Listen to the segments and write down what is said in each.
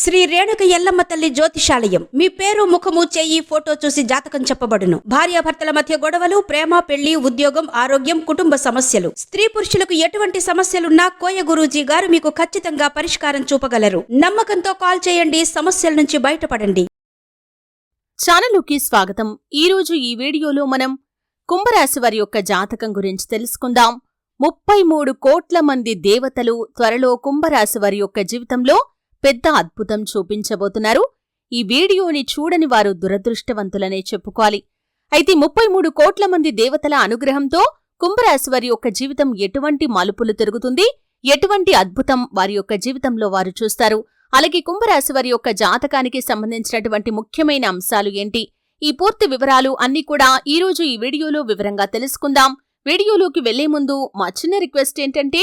శ్రీ రేణుక ఎల్లమ్మ తల్లి జ్యోతిషాలయం. మీ పేరు ముఖము చెయ్యి ఫోటో చూసి జాతకం చెప్పబడును. భార్యాభర్తల మధ్య గొడవలు ప్రేమ పెళ్ళి ఉద్యోగం ఆరోగ్యం కుటుంబ సమస్యలు. స్త్రీ పురుషులకు ఎటువంటి సమస్యలున్నా కోయ గురూజీ గారు మీకు ఖచ్చితంగా పరిష్కారం చూపగలరు. నమ్మకంతో కాల్ చేయండి సమస్యల నుంచి బయటపడండి. ఛానలుకి స్వాగతం. ఈరోజు ఈ వీడియోలో మనం కుంభరాశి వారి యొక్క జాతకం గురించి తెలుసుకుందాం. ముప్పై మూడు కోట్ల మంది దేవతలు త్వరలో కుంభరాశి వారి యొక్క జీవితంలో పెద్ద అద్భుతం చూపించబోతున్నారు. ఈ వీడియోని చూడని వారు దురదృష్టవంతులనే చెప్పుకోవాలి. అయితే ముప్పై మూడు కోట్ల మంది దేవతల అనుగ్రహంతో కుంభరాశివారి యొక్క జీవితం ఎటువంటి మలుపులు తిరుగుతుంది? ఎటువంటి అద్భుతం వారి యొక్క జీవితంలో వారు చూస్తారు? అలాగే కుంభరాశివారి యొక్క జాతకానికి సంబంధించినటువంటి ముఖ్యమైన అంశాలు ఏంటి? ఈ పూర్తి వివరాలు అన్ని కూడా ఈ రోజు ఈ వీడియోలో వివరంగా తెలుసుకుందాం. వీడియోలోకి వెళ్ళే ముందు మా చిన్న రిక్వెస్ట్ ఏంటంటే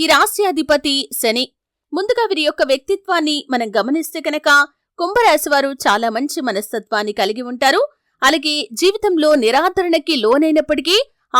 ఈ రాశ్యాధిపతి శని. ముందుగా వీరి యొక్క వ్యక్తిత్వాన్ని మనం గమనిస్తే కనుక కుంభరాశి వారు చాలా మంచి మనస్తత్వాన్ని కలిగి ఉంటారు. అలాగే జీవితంలో నిరాదరణకి లోనైనప్పటికీ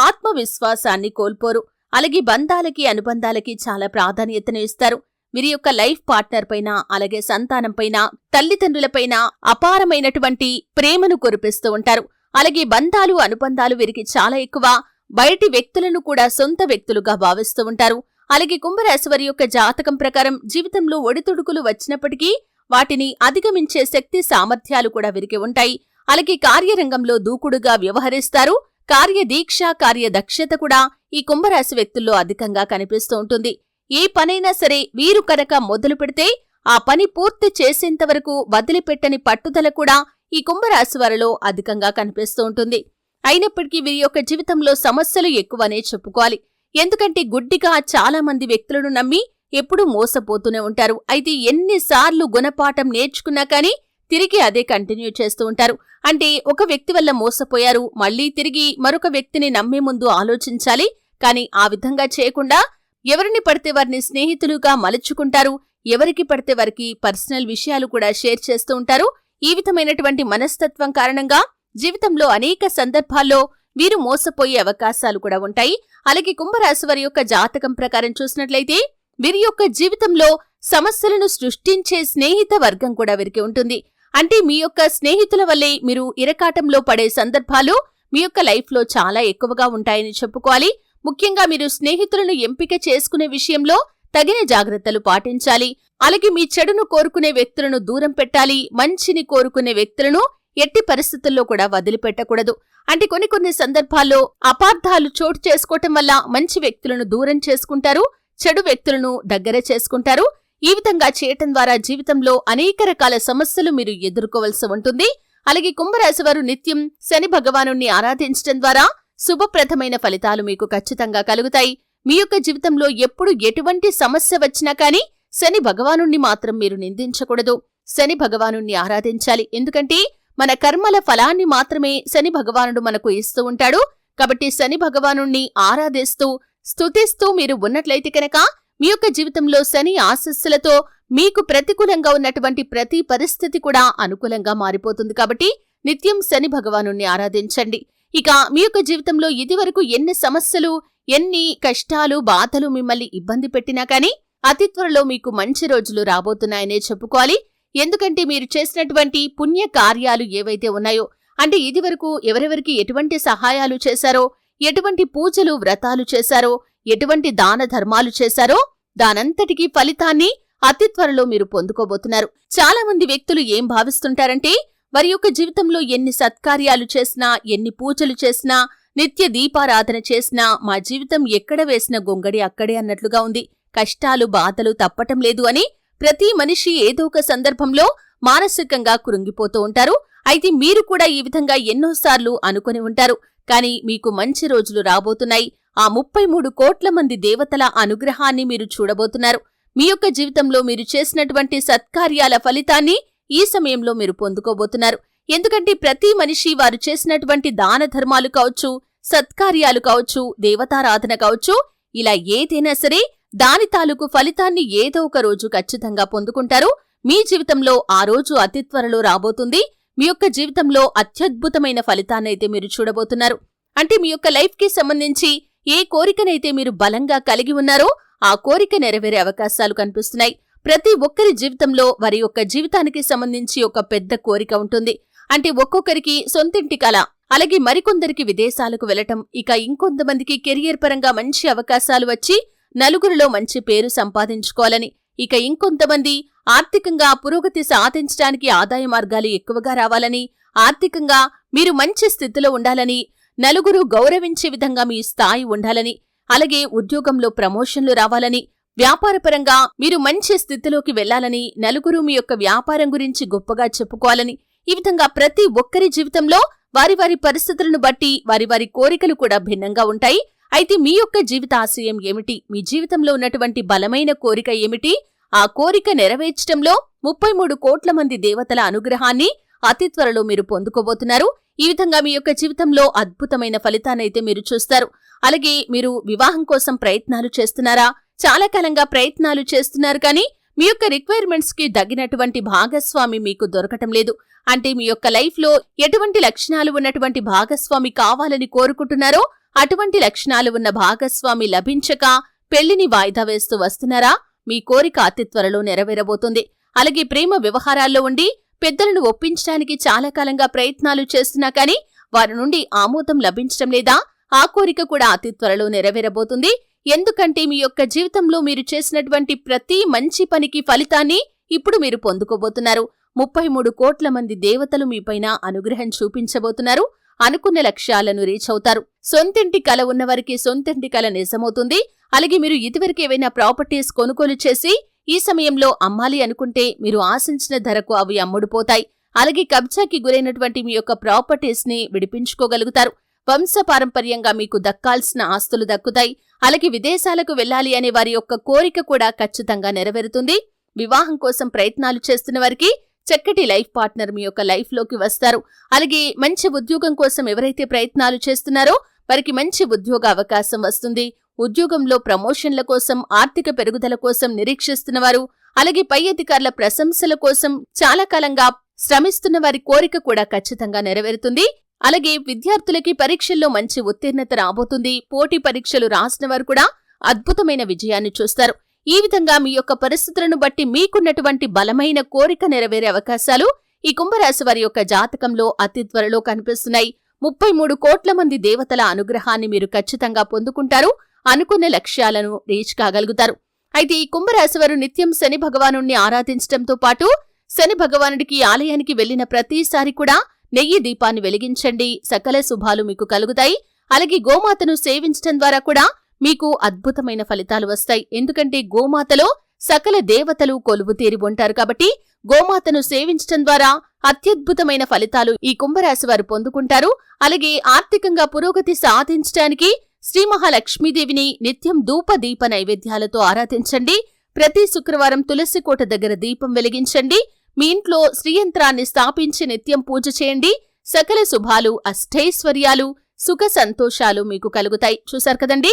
ఆత్మవిశ్వాసాన్ని కోల్పోరు. అలాగే బంధాలకి అనుబంధాలకి చాలా ప్రాధాన్యతను ఇస్తారు. వీరి యొక్క లైఫ్ పార్ట్నర్ పైన అలాగే సంతానం పైన తల్లిదండ్రులపైన అపారమైనటువంటి ప్రేమను కురిపిస్తూ ఉంటారు. అలాగే బంధాలు అనుబంధాలు వీరికి చాలా ఎక్కువ. బయటి వ్యక్తులను కూడా సొంత వ్యక్తులుగా భావిస్తూ ఉంటారు. అలాగే కుంభరాశి వారి యొక్క జాతకం ప్రకారం జీవితంలో ఒడిదుడుకులు వచ్చినప్పటికీ వాటిని అధిగమించే శక్తి సామర్థ్యాలు కూడా వీరికి ఉంటాయి. అలాగే కార్యరంగంలో దూకుడుగా వ్యవహరిస్తారు. కార్యదీక్ష కార్యదక్షత కూడా ఈ కుంభరాశి వ్యక్తుల్లో అధికంగా కనిపిస్తూ ఉంటుంది. ఏ పనైనా సరే వీరు కనుక మొదలు పెడితే ఆ పని పూర్తి చేసేంత వరకు వదిలిపెట్టని పట్టుదల కూడా ఈ కుంభరాశి వారిలో అధికంగా కనిపిస్తూ ఉంటుంది. అయినప్పటికీ వీరి యొక్క జీవితంలో సమస్యలు ఎక్కువనే చెప్పుకోవాలి. ఎందుకంటే గుడ్డిగా చాలా మంది వ్యక్తులను నమ్మి ఎప్పుడూ మోసపోతూనే ఉంటారు. అయితే ఎన్నిసార్లు గుణపాఠం నేర్చుకున్నా కానీ తిరిగి అదే కంటిన్యూ చేస్తూ ఉంటారు. అంటే ఒక వ్యక్తి వల్ల మోసపోయారు మళ్ళీ తిరిగి మరొక వ్యక్తిని నమ్మే ముందు ఆలోచించాలి. కానీ ఆ విధంగా చేయకుండా ఎవరిని పడితే వారిని స్నేహితులుగా మలుచుకుంటారు ఎవరికి పడితే వారికి పర్సనల్ విషయాలు కూడా షేర్ చేస్తూ ఉంటారు. ఈ విధమైనటువంటి మనస్తత్వం కారణంగా జీవితంలో అనేక సందర్భాల్లో వీరు మోసపోయే అవకాశాలు కూడా ఉంటాయి. అలాగే కుంభరాశి వారి యొక్క జాతకం ప్రకారం చూసినట్లయితే వీరి యొక్క జీవితంలో సమస్యలను సృష్టించే స్నేహిత వర్గం కూడా వీరికి ఉంటుంది. అంటే మీ యొక్క స్నేహితుల వల్లే మీరు ఇరకాటంలో పడే సందర్భాలు మీ యొక్క లైఫ్లో చాలా ఎక్కువగా ఉంటాయని చెప్పుకోవాలి. ముఖ్యంగా మీరు స్నేహితులను ఎంపిక చేసుకునే విషయంలో తగిన జాగ్రత్తలు పాటించాలి. అలాగే మీ చెడును కోరుకునే వ్యక్తులను దూరం పెట్టాలి. మంచిని కోరుకునే వ్యక్తులను ఎట్టి పరిస్థితుల్లో కూడా వదిలిపెట్టకూడదు. అంటే కొన్ని కొన్ని సందర్భాల్లో అపార్థాలు చోటు చేసుకోవటం వల్ల మంచి వ్యక్తులను దూరం చేసుకుంటారు చెడు వ్యక్తులను దగ్గర చేసుకుంటారు. ఈ విధంగా చేయటం ద్వారా జీవితంలో అనేక రకాల సమస్యలు మీరు ఎదుర్కోవలసి ఉంటుంది. అలాగే కుంభరాశి వారు నిత్యం శని భగవాను ఆరాధించడం ద్వారా శుభప్రదమైన ఫలితాలు మీకు ఖచ్చితంగా కలుగుతాయి. మీ యొక్క జీవితంలో ఎప్పుడు ఎటువంటి సమస్య వచ్చినా కానీ శని భగవాను మాత్రం మీరు నిందించకూడదు. శని భగవాను ఆరాధించాలి. ఎందుకంటే మన కర్మల ఫలాన్ని మాత్రమే శని భగవానుడు మనకు ఇస్తూ ఉంటాడు. కాబట్టి శని భగవాను ఆరాధిస్తూ స్తుతిస్తూ మీరు ఉన్నట్లయితే కనుక మీ యొక్క జీవితంలో శని ఆశస్సులతో మీకు ప్రతికూలంగా ఉన్నటువంటి ప్రతి పరిస్థితి కూడా అనుకూలంగా మారిపోతుంది. కాబట్టి నిత్యం శని భగవాను ఆరాధించండి. ఇక మీ యొక్క జీవితంలో ఇదివరకు ఎన్ని సమస్యలు ఎన్ని కష్టాలు బాధలు మిమ్మల్ని ఇబ్బంది పెట్టినా కానీ అతి త్వరలో మీకు మంచి రోజులు రాబోతున్నాయనే చెప్పుకోవాలి. ఎందుకంటే మీరు చేసినటువంటి పుణ్య కార్యాలు ఏవైతే ఉన్నాయో అంటే ఇదివరకు ఎవరెవరికి ఎటువంటి సహాయాలు చేశారో ఎటువంటి పూజలు వ్రతాలు చేశారో ఎటువంటి దాన ధర్మాలు చేశారో దానంతటికీ ఫలితాన్ని అతి త్వరలో మీరు పొందుకోబోతున్నారు. చాలా మంది వ్యక్తులు ఏం భావిస్తుంటారంటే వారి యొక్క జీవితంలో ఎన్ని సత్కార్యాలు చేసినా ఎన్ని పూజలు చేసినా నిత్య దీపారాధన చేసినా మా జీవితం ఎక్కడ వేసిన గొంగడి అక్కడే అన్నట్లుగా ఉంది. కష్టాలు బాధలు తప్పటం లేదు అని ప్రతి మనిషి ఏదో ఒక సందర్భంలో మానసికంగా కురుంగిపోతూ ఉంటారు. అయితే మీరు కూడా ఈ విధంగా ఎన్నోసార్లు అనుకుని ఉంటారు. కానీ మీకు మంచి రోజులు రాబోతున్నాయి. ఆ ముప్పై మూడు కోట్ల మంది దేవతల అనుగ్రహాన్ని మీరు చూడబోతున్నారు. మీ యొక్క జీవితంలో మీరు చేసినటువంటి సత్కార్యాల ఫలితాన్ని ఈ సమయంలో మీరు పొందుకోబోతున్నారు. ఎందుకంటే ప్రతి మనిషి వారు చేసినటువంటి దాన ధర్మాలు కావచ్చు సత్కార్యాలు కావచ్చు దేవతారాధన కావచ్చు ఇలా ఏదైనా సరే దాని తాలూకు ఫలితాన్ని ఏదో ఒక రోజు ఖచ్చితంగా పొందుకుంటారు. మీ జీవితంలో ఆ రోజు అతి త్వరలో రాబోతుంది. మీ యొక్క జీవితంలో అత్యద్భుతమైన ఫలితాన్నైతే మీరు చూడబోతున్నారు. అంటే మీ యొక్క లైఫ్కి సంబంధించి ఏ కోరికనైతే మీరు బలంగా కలిగి ఉన్నారో ఆ కోరిక నెరవేరే అవకాశాలు కనిపిస్తున్నాయి. ప్రతి ఒక్కరి జీవితంలో వారి యొక్క జీవితానికి సంబంధించి ఒక పెద్ద కోరిక ఉంటుంది. అంటే ఒక్కొక్కరికి సొంతింటి కళ అలాగే మరికొందరికి విదేశాలకు వెళ్ళటం ఇక ఇంకొంతమందికి కెరియర్ పరంగా మంచి అవకాశాలు వచ్చి నలుగురిలో మంచి పేరు సంపాదించుకోవాలని. ఇక ఇంకొంతమంది ఆర్థికంగా పురోగతి సాధించడానికి ఆదాయ మార్గాలు ఎక్కువగా రావాలని ఆర్థికంగా మీరు మంచి స్థితిలో ఉండాలని నలుగురు గౌరవించే విధంగా మీ స్థాయి ఉండాలని అలాగే ఉద్యోగంలో ప్రమోషన్లు రావాలని వ్యాపారపరంగా మీరు మంచి స్థితిలోకి వెళ్ళాలని నలుగురు మీ యొక్క వ్యాపారం గురించి గొప్పగా చెప్పుకోవాలని ఈ విధంగా ప్రతి ఒక్కరి జీవితంలో వారి వారి పరిస్థితులను బట్టి వారి వారి కోరికలు కూడా భిన్నంగా ఉంటాయి. అయితే మీ యొక్క జీవిత ఆశయం ఏమిటి? మీ జీవితంలో ఉన్నటువంటి బలమైన కోరిక ఏమిటి? ఆ కోరిక నెరవేర్చడంలో ముప్పై మూడు కోట్ల మంది దేవతల అనుగ్రహాన్ని అతి త్వరలో మీరు పొందుకోబోతున్నారు. ఈ విధంగా మీ యొక్క జీవితంలో అద్భుతమైన ఫలితాన్నైతే మీరు చూస్తారు. అలాగే మీరు వివాహం కోసం ప్రయత్నాలు చేస్తున్నారా? చాలా కాలంగా ప్రయత్నాలు చేస్తున్నారు కానీ మీ యొక్క రిక్వైర్మెంట్స్కి తగినటువంటి భాగస్వామి మీకు దొరకటం లేదు. అంటే మీ యొక్క లైఫ్లో ఎటువంటి లక్షణాలు ఉన్నటువంటి భాగస్వామి కావాలని కోరుకుంటున్నారో అటువంటి లక్షణాలు ఉన్న భాగస్వామి లభించక పెళ్ళిని వాయిదా వేస్తూ వస్తున్నారా? మీ కోరిక అతి త్వరలో నెరవేరబోతుంది. అలాగే ప్రేమ వ్యవహారాల్లో ఉండి పెద్దలను ఒప్పించడానికి చాలా కాలంగా ప్రయత్నాలు చేస్తున్నా కానీ వారి నుండి ఆమోదం లభించడం లేదా ఆ కోరిక కూడా అతి త్వరలో నెరవేరబోతుంది. ఎందుకంటే మీ యొక్క జీవితంలో మీరు చేసినటువంటి ప్రతి మంచి పనికి ఫలితాన్ని ఇప్పుడు మీరు పొందుకోబోతున్నారు. ముప్పై మూడు కోట్ల మంది దేవతలు మీపైన అనుగ్రహం చూపించబోతున్నారు. అనుకున్న లక్ష్యాలను రీచ్ అవుతారు. సొంతింటి కల ఉన్నవారికి సొంతింటి కల నిజమవుతుంది అలాగే మీరు ఇదివరకు ఏవైనా ప్రాపర్టీస్ కొనుగోలు చేసి ఈ సమయంలో అమ్మాలి అనుకుంటే మీరు ఆశించిన ధరకు అవి అమ్ముడుపోతాయి. అలాగే కబ్జాకి గురైనటువంటి మీ యొక్క ప్రాపర్టీస్ని విడిపించుకోగలుగుతారు వంశపారంపర్యంగా మీకు దక్కాల్సిన ఆస్తులు దక్కుతాయి. అలాగే విదేశాలకు వెళ్ళాలి అనే వారి యొక్క కోరిక కూడా ఖచ్చితంగా నెరవేరుతుంది. వివాహం కోసం ప్రయత్నాలు చేస్తున్న వారికి చక్కటి లైఫ్ పార్ట్నర్ మీ యొక్క లైఫ్లోకి వస్తారు. అలాగే మంచి ఉద్యోగం కోసం ఎవరైతే ప్రయత్నాలు చేస్తున్నారో వారికి మంచి ఉద్యోగ అవకాశం వస్తుంది. ఉద్యోగంలో ప్రమోషన్ల కోసం ఆర్థిక పెరుగుదల కోసం నిరీక్షిస్తున్న వారు అలాగే పై అధికారుల ప్రశంసల కోసం చాలా కాలంగా శ్రమిస్తున్న వారి కోరిక కూడా ఖచ్చితంగా నెరవేరుతుంది. అలాగే విద్యార్థులకి పరీక్షల్లో మంచి ఉత్తీర్ణత రాబోతుంది. పోటీ పరీక్షలు రాసిన వారు కూడా అద్భుతమైన విజయాన్ని చూస్తారు. ఈ విధంగా మీ యొక్క పరిస్థితులను బట్టి మీకున్నటువంటి బలమైన కోరిక నెరవేరే అవకాశాలు ఈ కుంభరాశి వారి యొక్క జాతకంలో అతి త్వరలో కనిపిస్తున్నాయి. ముప్పై మూడు కోట్ల మంది దేవతల అనుగ్రహాన్ని మీరు ఖచ్చితంగా పొందుకుంటారు. అనుకున్న లక్ష్యాలను రీచ్ కాగలుగుతారు. అయితే ఈ కుంభరాశి వారు నిత్యం శని భగవాను ఆరాధించడంతో పాటు శని భగవానుడికి ఆలయానికి వెళ్ళిన ప్రతిసారి కూడా నెయ్యి దీపాన్ని వెలిగించండి. సకల శుభాలు మీకు కలుగుతాయి. అలాగే గోమాతను సేవించడం ద్వారా కూడా మీకు అద్భుతమైన ఫలితాలు వస్తాయి. ఎందుకంటే గోమాతలో సకల దేవతలు కొలువు తీరి ఉంటారు కాబట్టి గోమాతను సేవించటం ద్వారా అత్యద్భుతమైన ఫలితాలు ఈ కుంభరాశి వారు పొందుకుంటారు. అలాగే ఆర్థికంగా పురోగతి సాధించడానికి శ్రీ మహాలక్ష్మీదేవిని నిత్యం ధూప దీప నైవేద్యాలతో ఆరాధించండి. ప్రతి శుక్రవారం తులసి కోట దగ్గర దీపం వెలిగించండి. మీ ఇంట్లో శ్రీయంత్రాన్ని స్థాపించి నిత్యం పూజ చేయండి. సకల శుభాలు అష్టైశ్వర్యాలు సుఖ సంతోషాలు మీకు కలుగుతాయి. చూశారు కదండి?